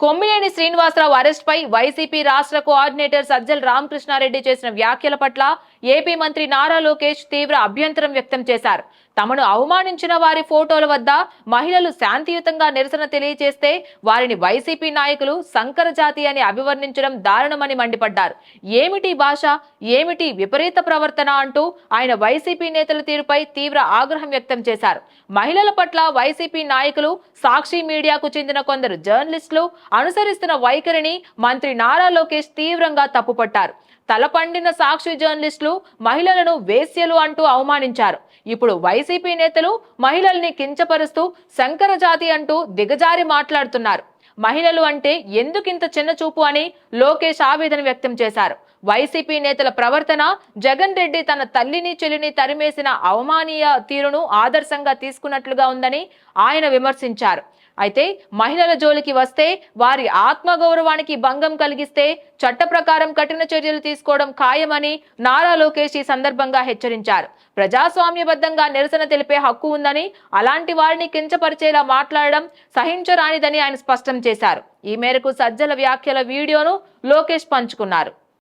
Kommineni Srinivasarao arrest పై YCP రాష్ట్ర coordinator Sajjala Ramakrishna Reddy చేసిన వ్యాఖ్యల పట్ల ఏపీ మంత్రి నారా లోకేష్ తీవ్ర అభ్యంతరం వ్యక్తం చేశారు. తమను అవమానించిన వారి ఫోటోల వద్ద మహిళలు శాంతియుతంగా నిరసన తెలియజేస్తే వారిని వైసీపీ నాయకులు సంకర జాతి అని అభివర్ణించడం దారుణమని మండిపడ్డారు. ఏమిటి భాష? ఏమిటి విపరీత ప్రవర్తన అంటూ ఆయన వైసీపీ నేతల తీరుపై తీవ్ర ఆగ్రహం వ్యక్తం చేశారు. మహిళల పట్ల వైసీపీ నాయకులు సాక్షి మీడియాకు చెందిన కొందరు జర్నలిస్టులు అనుసరిస్తున్న వైఖరిని మంత్రి నారా లోకేష్ తీవ్రంగా తప్పుపట్టారు. తలపండిన సాక్షి జర్నలిస్టులు మహిళలను వేశ్యలు అంటూ అవమానించారు. ఇప్పుడు వైసీపీ నేతలు మహిళల్ని కించపరుస్తూ శంకర జాతి అంటూ దిగజారి మాట్లాడుతున్నారు. మహిళలు అంటే ఎందుకింత చిన్న చూపు అని లోకేష్ ఆవేదన వ్యక్తం చేశారు. వైసీపీ నేతల ప్రవర్తన జగన్ రెడ్డి తన తల్లిని చెల్లిని తరిమేసిన అవమానీయ తీరును ఆదర్శంగా తీసుకున్నట్లుగా ఉందని ఆయన విమర్శించారు. అయితే మహిళల జోలికి వస్తే వారి ఆత్మగౌరవానికి భంగం కలిగిస్తే చట్ట ప్రకారం కఠిన చర్యలు తీసుకోవడం ఖాయమని నారా లోకేష్ ఈ సందర్భంగా హెచ్చరించారు. ప్రజాస్వామ్యబద్ధంగా నిరసన తెలిపే హక్కు ఉందని అలాంటి వారిని కించపరిచేలా మాట్లాడడం సహించరానిదని ఆయన స్పష్టం చేశారు. ఈ మేరకు సజ్జల వ్యాఖ్యల వీడియోను లోకేష్ పంచుకున్నారు.